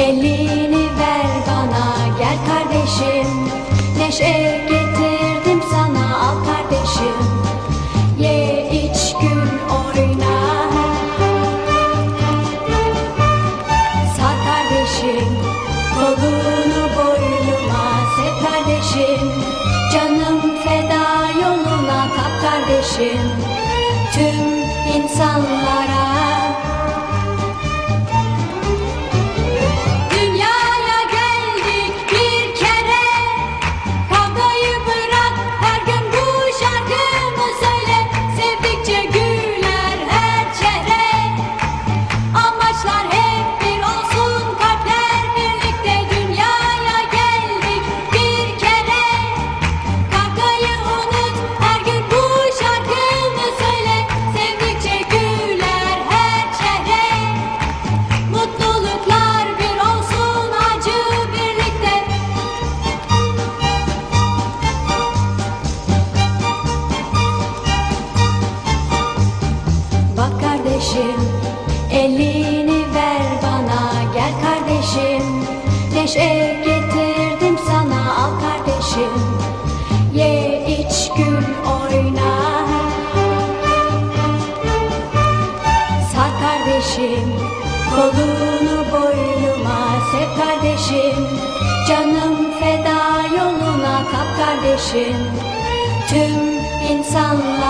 Elini ver bana gel kardeşim. Neşe getirdim sana al kardeşim. Ye iç gül oyna. Sar kardeşim kolunu boynuma sev kardeşim. Canım feda yoluna tak kardeşim. Tüm insanlara Neşe getirdim sana al kardeşim. Ye iç gül oyna. Sar kardeşim kolunu boynuma sev kardeşim. Canım feda yoluna kap kardeşim. Tüm insanlara